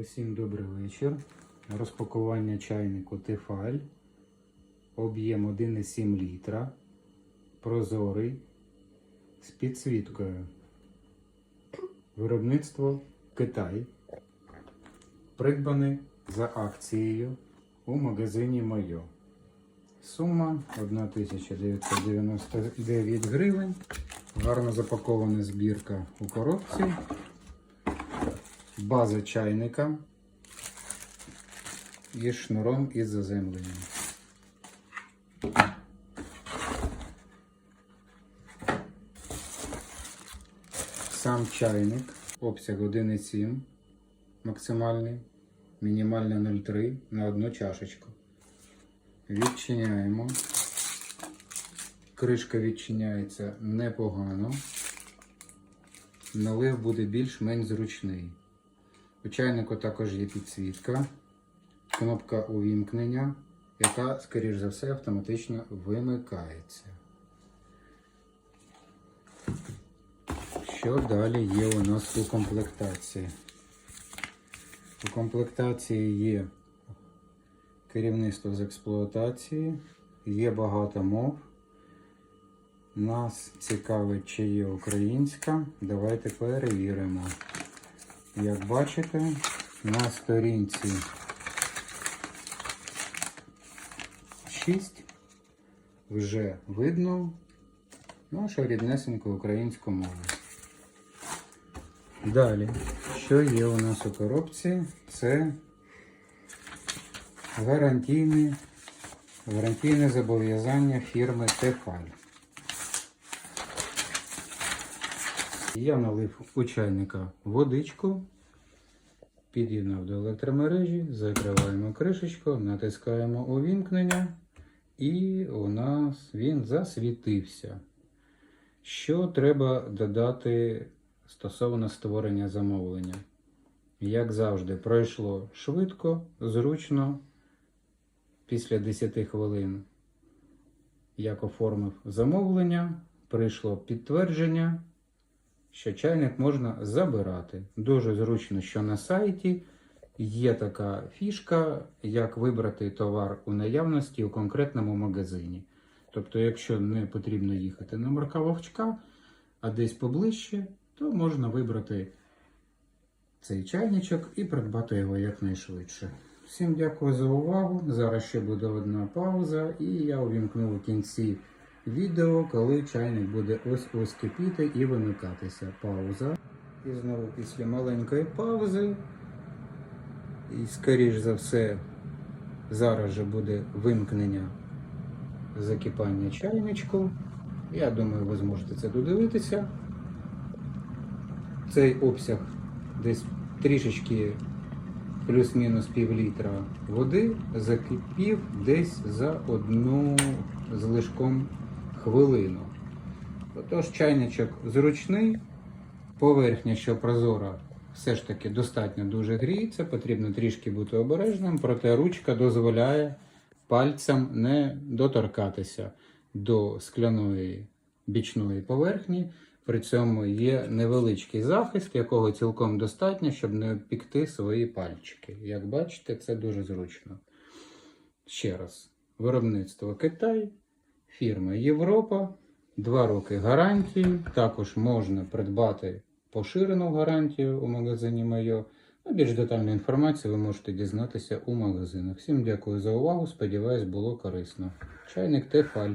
Усім добрий вечір. Розпакування чайнику Тефаль. Об'єм 1,7 літра. Прозорий. З підсвіткою. Виробництво Китай. Придбаний за акцією у магазині Мойо. Сума 1999 гривень. Гарно запакована збірка у коробці. База чайника і шнуром із заземленням. Сам чайник, обсяг 1,7 максимальний, мінімальний 0,3 на одну чашечку. Відчиняємо. Кришка відчиняється непогано. Налив буде більш-менш зручний. У чайнику також є підсвітка, кнопка увімкнення, яка, скоріш за все, автоматично вимикається. Що далі є у нас у комплектації? У комплектації є керівництво з експлуатації, є багато мов. Нас цікавить, чи є українська. Давайте перевіримо. Як бачите, на сторінці 6 вже видно нашу ріднесеньку українську мову. Далі, що є у нас у коробці? Це гарантійне, гарантійне зобов'язання фірми Тефаль. Я налив у чайника водичку, під'єднав до електромережі, закриваємо кришечку, натискаємо увімкнення, і у нас він засвітився. Що треба додати стосовно створення замовлення? Як завжди, пройшло швидко, зручно. Після 10 хвилин як оформив замовлення, прийшло підтвердження що чайник можна забирати. Дуже зручно, що на сайті є така фішка, як вибрати товар у наявності у конкретному магазині. Тобто, якщо не потрібно їхати на марка Вовчка, а десь поближче, то можна вибрати цей чайничок і придбати його якнайшвидше. Всім дякую за увагу. Зараз ще буде одна пауза, і я увімкну у кінці відео, коли чайник буде ось ось кипіти і вимикатися. Пауза. І знову після маленької паузи. І скоріш за все, зараз же буде вимкнення закипання чайничку. Я думаю, ви зможете це додивитися. Цей обсяг десь трішечки плюс-мінус пів літра води закипів десь за одну з лишком хвилину. Отож, чайничок зручний, поверхня, що прозора, все ж таки достатньо дуже гріється, потрібно трішки бути обережним, проте ручка дозволяє пальцям не доторкатися до скляної бічної поверхні. При цьому є невеличкий захист, якого цілком достатньо, щоб не обпікти свої пальчики. Як бачите, це дуже зручно. Ще раз, виробництво Китай, фірма Європа, 2 роки гарантії. Також можна придбати поширену гарантію у магазині Майо. А більш детальну інформацію ви можете дізнатися у магазинах. Всім дякую за увагу. Сподіваюсь, було корисно. Чайник Тефаль.